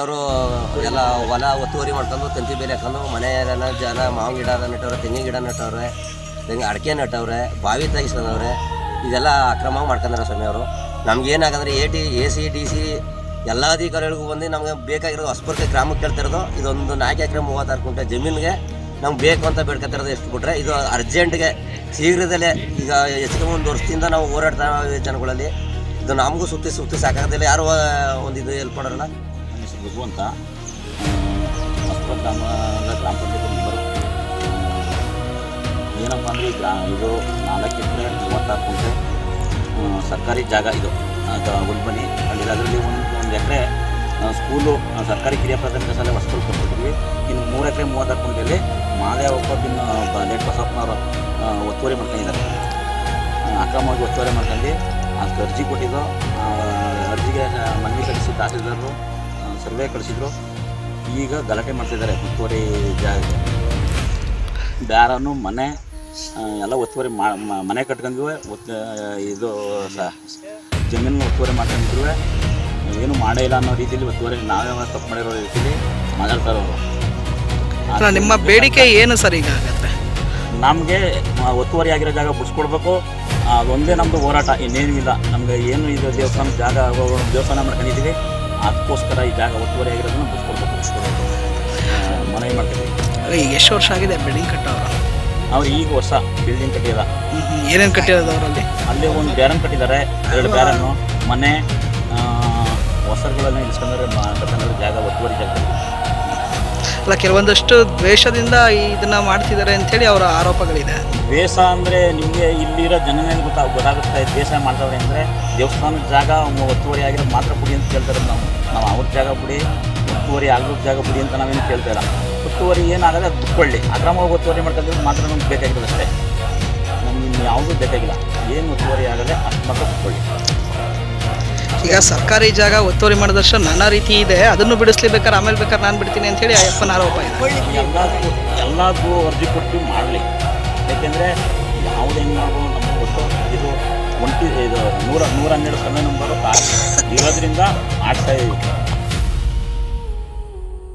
ಅವರು ಎಲ್ಲ ಹೊಲ ಒತ್ತುವರಿ ಮಾಡ್ಕೊಂಡು ತಂತಿ ಬೇಲಿ ಹಾಕೊಂಡು ಮನೆಯಲ್ಲ ಜನ ಮಾವಿನ ಗಿಡ ನೆಟ್ಟವ್ರೆ, ತೆಂಗಿನ ಗಿಡ ನೆಟ್ಟವ್ರೆ ತೆಂಗಿನ ಅಡಿಕೆ ನೆಟ್ಟವ್ರೆ, ಬಾವಿ ತೆಗಿಸ್ಕೊಂಡವ್ರೆ, ಇದೆಲ್ಲ ಅಕ್ರಮ ಮಾಡ್ಕೊಂಡಾರೆ ಸ್ವಾಮಿ ಅವರು. ನಮ್ಗೇನಾಗಂದ್ರೆ A T A C D C ಎಲ್ಲ ಅಧಿಕಾರಿಗಳಿಗೂ ಬಂದು ನಮಗೆ ಬೇಕಾಗಿರೋ ಹೊಸಪುರ್ಕೆ ಗ್ರಾಮಕ್ಕೆ ಕೇಳ್ತಿರೋದು. ಇದೊಂದು ನಾಲ್ಕು ಎಕರೆ ಮೂವತ್ತಾರು ಕುಂಟೆ ಜಮೀನಿಗೆ ನಮ್ಗೆ ಬೇಕು ಅಂತ ಬೇಡ್ಕೊತಿರೋದು ಎಷ್ಟು ಬಿಟ್ರೆ ಇದು ಅರ್ಜೆಂಟ್ಗೆ ಶೀಘ್ರದಲ್ಲೇ ಈಗ ಹೆಚ್ಚಿಗೆ ಒಂದು ವರ್ಷದಿಂದ ನಾವು ಹೋರಾಡ್ತಾ ಜನಗಳಲ್ಲಿ. ಇದು ನಮಗೂ ಸುತ್ತಿ ಸುತ್ತಿ ಸಾಕಾಗೋದಿಲ್ಲ. ಯಾರು ಒಂದು ಇದು ಹೆಲ್ಪ್ ಮಾಡೋರಲ್ಲ? ನನ್ನ ಹೆಸರು ರಘು ಅಂತ ಗ್ರಾಮದ ಗ್ರಾಮ ಪಂಚಾಯತ್ ಮೆಂಬರು ಏನಪ್ಪ ಅಂದರೆ ಈಗ ಇದು ನಾಲ್ಕು ಎಕರೆ ಮೂವತ್ತಾರು ಆ, ಸರ್ಕಾರಿ ಜಾಗ ಇದು. ಉಲ್ಬನಿ ಅಲ್ಲಿ ಅದರಲ್ಲಿ ಒಂದು ಒಂದು ಎಕರೆ ಸ್ಕೂಲು ಆ, ಸರ್ಕಾರಿ ಕಿರಿಯ ಪ್ರಾಥಮಿಕ ಶಾಲೆ ಹೊಸಪುರ ಕೊಟ್ಟಿದ್ವಿ ಇನ್ನು ಮೂರು ಎಕರೆ ಮೂವತ್ತಾರು ಕುಂಟೆಯಲ್ಲಿ ಮಹಾದೇವಪ್ಪ ಬಿನ್ ಲೇಟ್ ಬಸಪ್ಪನವರು ಆ, ಒತ್ತುವರಿ ಮಾಡ್ಕೊಂಡಿದ್ದಾರೆ ಆ, ಅಕ್ರಮವಾಗಿ ಒತ್ತುವರಿ ಮಾಡ್ಕೊಂಡು ಅದಕ್ಕೆ ಅರ್ಜಿ ಕೊಟ್ಟಿದ್ದು ಆ, ಅರ್ಜಿಗೆ ಮನವಿ ಸಲ್ಲಿಸಿ ತಹಸೀಲ್ದಾರರು ಸರ್ವೆ ಕಳಿಸಿದ್ರು. ಈಗ ಗಲಾಟೆ ಮಾಡ್ತಿದ್ದಾರೆ ಒತ್ತುವರಿ ಜಾಗ ಬ್ಯಾರನು ಮನೆ ಎಲ್ಲ ಒತ್ತುವರಿ ಮನೆ ಕಟ್ಕೊಂಡಿವೆ. ಒತ್ತ ಇದು ಜಮೀನು ಒತ್ತುವರಿ ಮಾಡ್ಕೊಂಡಿದ್ರು ಏನು ಮಾಡೇ ಇಲ್ಲ ಅನ್ನೋ ರೀತಿಯಲ್ಲಿ ಒತ್ತುವರಿ ನಾವೇ ತಪ್ಪು ಮಾಡಿರೋ ರೀತಿಯಲ್ಲಿ ಮಾತಾಡ್ತಾರೆ ಅವರು ನಿಮ್ಮ ಬೇಡಿಕೆ ಏನು ಸರ್ ಈಗ ನಮಗೆ ಒತ್ತುವರಿ ಆಗಿರೋ ಜಾಗ ಬಿಡಿಸ್ಕೊಡ್ಬೇಕು. ಅದೊಂದೇ ನಮ್ಮದು ಹೋರಾಟ ಇನ್ನೇನು ಇಲ್ಲ. ನಮಗೆ ಏನು ಇದು ದೇವಸ್ಥಾನ ಜಾಗ ದೇವಸ್ಥಾನ ಮಾಡ್ಕೊಂಡಿದ್ದೀವಿ. ಅದಕ್ಕೋಸ್ಕರ ಈ ಜಾಗ ಒತ್ತುವರಿ ಆಗಿರೋದನ್ನ ಬಿಡಿಸ್ಕೊಡ್ಬೇಕು ಮುಗಿಸ್ಕೊಳ್ಬೇಕು ಮನವಿ ಈಗ ಎಷ್ಟು ವರ್ಷ ಆಗಿದೆ ಬಿಲ್ಡಿಂಗ್ ಕಟ್ಟೋರು? ಅವ್ರು ಈಗ ಹೊಸ ಬಿಲ್ಡಿಂಗ್ ಕಟ್ಟಿದ ಏನೇನು ಕಟ್ಟಿರೋದು ಅವರಲ್ಲಿ? ಅಲ್ಲಿ ಒಂದು ಬ್ಯಾರನ್ ಕಟ್ಟಿದ್ದಾರೆ ಎರಡು ಬ್ಯಾರನ್ನು. ಮನೆ ಹೊಸರುಗಳನ್ನ ಇಳಿಸ್ಕೊಂಡ್ರೆ ಕಟ್ಟಂದ್ರೆ ಜಾಗ ಒತ್ತುವರಿ ಜಾಗ. ಅಲ್ಲ, ಕೆಲವೊಂದಷ್ಟು ದ್ವೇಷದಿಂದ ಇದನ್ನ ಮಾಡ್ತಿದ್ದಾರೆ ಅಂತೇಳಿ ಅವರ ಆರೋಪಗಳಿದೆ. ದ್ವೇಷ ಅಂದರೆ ನಿಮಗೆ ಇಲ್ಲಿರೋ ಜನನೇ ಗೊತ್ತಾ, ಗೊತ್ತಾಗುತ್ತೆ. ದ್ವೇಷ ಮಾಡ್ತಾವ್ರೆ ಅಂದರೆ ದೇವಸ್ಥಾನದ ಜಾಗ ಒತ್ತುವರಿ ಆಗಿರೋ ಮಾತ್ರ ಬಿಡಿ ಅಂತ ಕೇಳ್ತಾರೆ ನಾವು. ನಾವು ಅವ್ರ ಜಾಗ ಬಿಡಿ ಒತ್ತುವರಿ ಆಗ್ರೂ ಜಾಗ ಬಿಡಿ ಅಂತ ನಾವೇನು ಕೇಳ್ತಾ ಇಲ್ಲ. ಒತ್ತುವರಿ ಏನಾಗದೆ ಅದು ಬಿಟ್ಕೊಳ್ಳಿ ಅಕ್ರಮವಾಗಿ ಒತ್ತುವರಿ ಮಾಡ್ಕೊಂಡ್ರೆ ಮಾತ್ರ ನಮ್ಗೆ ಬೇಕಾಗಿರೋದು ನಮ್ಗೆ ಯಾವುದೂ ಬೇಕಾಗಿಲ್ಲ. ಏನು ಒತ್ತುವರಿ ಆಗದೆ ಅಷ್ಟು ಮಾತ್ರ ಬಿಟ್ಕೊಳ್ಳಿ ಈಗ ಸರ್ಕಾರಿ ಜಾಗ ಒತ್ತುವರಿ ಮಾಡಿದಷ್ಟು ನಾನಾ ರೀತಿ ಇದೆ. ಅದನ್ನು ಬಿಡಿಸ್ಲಿಬೇಕಾದ್ರೆ ಆಮೇಲೆ ಬೇಕಾದ್ರೆ ನಾನು ಬಿಡ್ತೀನಿ ಅಂತ ಹೇಳಿ ಅಯ್ಯಪ್ಪನ ಆರೋಪ ಇದೆ. ಎಲ್ಲದಕ್ಕೂ ಎಲ್ಲದಕ್ಕೂ ಅರ್ಜಿ ಕೊಟ್ಟು ಮಾಡಲಿ. ಯಾಕೆಂದರೆ ಯಾವುದು ಹೆಂಗೆ ನಾವು ನಮಗೆ ಇದು ಒಂಟಿ ಇದು ನೂರ ನೂರ ಹನ್ನೆರಡು ಸಮಯ ನಂಬರು ಇರೋದ್ರಿಂದ ಆಡ್ತಾ ಇದೀವಿ